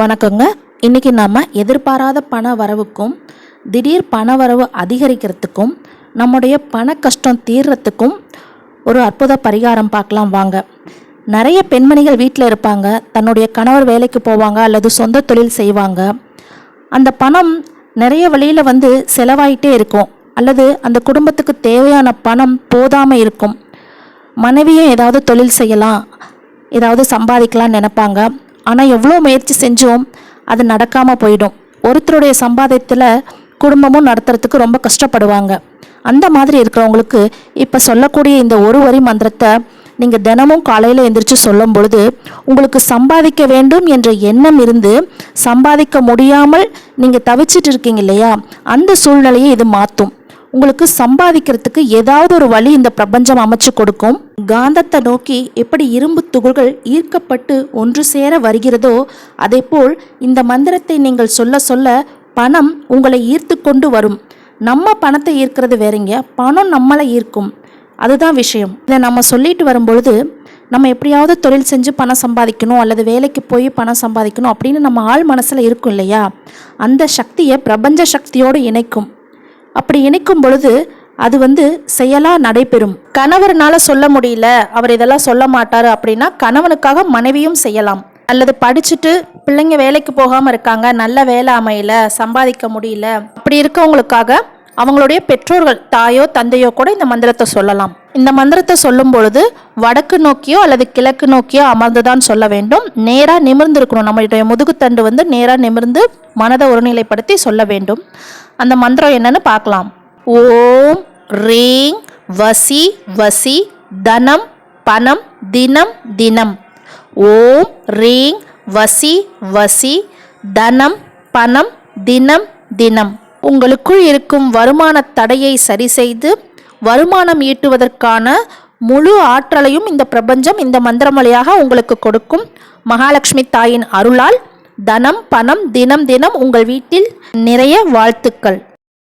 வணக்கங்க. இன்னைக்கு நாம் எதிர்பாராத பண வரவுக்கும் திடீர் பண வரவு அதிகரிக்கிறதுக்கும் நம்முடைய பண கஷ்டம் தீர்றதுக்கும் ஒரு அற்புத பரிகாரம் பார்க்கலாம் வாங்க. நிறைய பெண்மணிகள் வீட்டில் இருப்பாங்க. தன்னுடைய கணவர் வேலைக்கு போவாங்க அல்லது சொந்த தொழில் செய்வாங்க. அந்த பணம் நிறைய வழியில் வந்து செலவாயிட்டே இருக்கும். அல்லது அந்த குடும்பத்துக்கு தேவையான பணம் போதாமல் இருக்கும். மனைவியும் ஏதாவது தொழில் செய்யலாம். ஏதாவது சம்பாதிக்கலாம்னு நினைப்பாங்க. ஆனால் எவ்வளோ முயற்சி செஞ்சோம் அது நடக்காமல் போயிடும். ஒருத்தருடைய சம்பாதியத்தில் குடும்பமும் நடத்துறதுக்கு ரொம்ப கஷ்டப்படுவாங்க. அந்த மாதிரி இருக்கிறவங்களுக்கு இப்போ சொல்லக்கூடிய இந்த ஒரு வரி மந்திரத்தை நீங்கள் தினமும் காலையில் எந்திரிச்சு சொல்லும் பொழுது உங்களுக்கு சம்பாதிக்க வேண்டும் என்ற எண்ணம் இருந்து சம்பாதிக்க முடியாமல் நீங்கள் தவிச்சிட்டு இருக்கீங்க இல்லையா? அந்த சூழ்நிலையை இது மாற்றும் உங்களுக்கு சம்பாதிக்கிறதுக்கு ஏதாவது ஒரு வழி இந்த பிரபஞ்சம் அமைச்சு கொடுக்கும். காந்தத்தை நோக்கி எப்படி இரும்பு துகள்கள் ஈர்க்கப்பட்டு ஒன்று சேர வருகிறதோ அதேபோல் இந்த மந்திரத்தை நீங்கள் சொல்ல சொல்ல பணம் உங்களை ஈர்த்து கொண்டு வரும். நம்ம பணத்தை ஈர்க்கிறது வேறங்க? பணம் நம்மளை ஈர்க்கும். அதுதான் விஷயம். இதை நம்ம சொல்லிட்டு வரும்பொழுது நம்ம எப்படியாவது தொழில் செஞ்சு பணம் சம்பாதிக்கணும் அல்லது வேலைக்கு போய் பணம் சம்பாதிக்கணும் அப்படின்னு நம்ம ஆள் மனசில் இருக்கும் இல்லையா? அந்த சக்தியை பிரபஞ்ச சக்தியோடு இணைக்கும். அப்படி இணைக்கும் பொழுது அது வந்து செயலாக நடைபெறும். கணவர்னால சொல்ல முடியல அவர் இதெல்லாம் சொல்ல மாட்டார் அப்படின்னா கணவனுக்காக மனைவியும் செய்யலாம். அல்லது படிச்சுட்டு பிள்ளைங்க வேலைக்கு போகாமல் இருக்காங்க நல்ல வேலை அமையல சம்பாதிக்க முடியல அப்படி இருக்கவங்களுக்காக அவங்களுடைய பெற்றோர்கள் தாயோ தந்தையோ கூட இந்த மந்திரத்தை சொல்லலாம். இந்த மந்திரத்தை சொல்லும் பொழுது வடக்கு நோக்கியோ அல்லது கிழக்கு நோக்கியோ அமர்ந்துதான் சொல்ல வேண்டும். நேராக நிமிர்ந்து இருக்கணும் நம்மளுடைய முதுகுத்தண்டு வந்து நேராக நிமிர்ந்து மனதை ஒருநிலைப்படுத்தி சொல்ல வேண்டும். அந்த மந்திரம் என்னன்னு பார்க்கலாம். ஓம் ரீங் வசி வசி தனம் பணம் தினம் தினம். ஓம் ரீங் வசி வசி தனம் பணம் தினம் தினம். உங்களுக்குள் இருக்கும் வருமான தடையை சரி செய்து வருமானம் ஈட்டுவதற்கான முழு ஆற்றலையும் இந்த பிரபஞ்சம் இந்த மந்திரம் வழியாக உங்களுக்கு கொடுக்கும். மகாலட்சுமி தாயின் அருளால் தனம் பணம் தினம் தினம் உங்கள் வீட்டில் நிறைய வாழ்த்துக்கள்.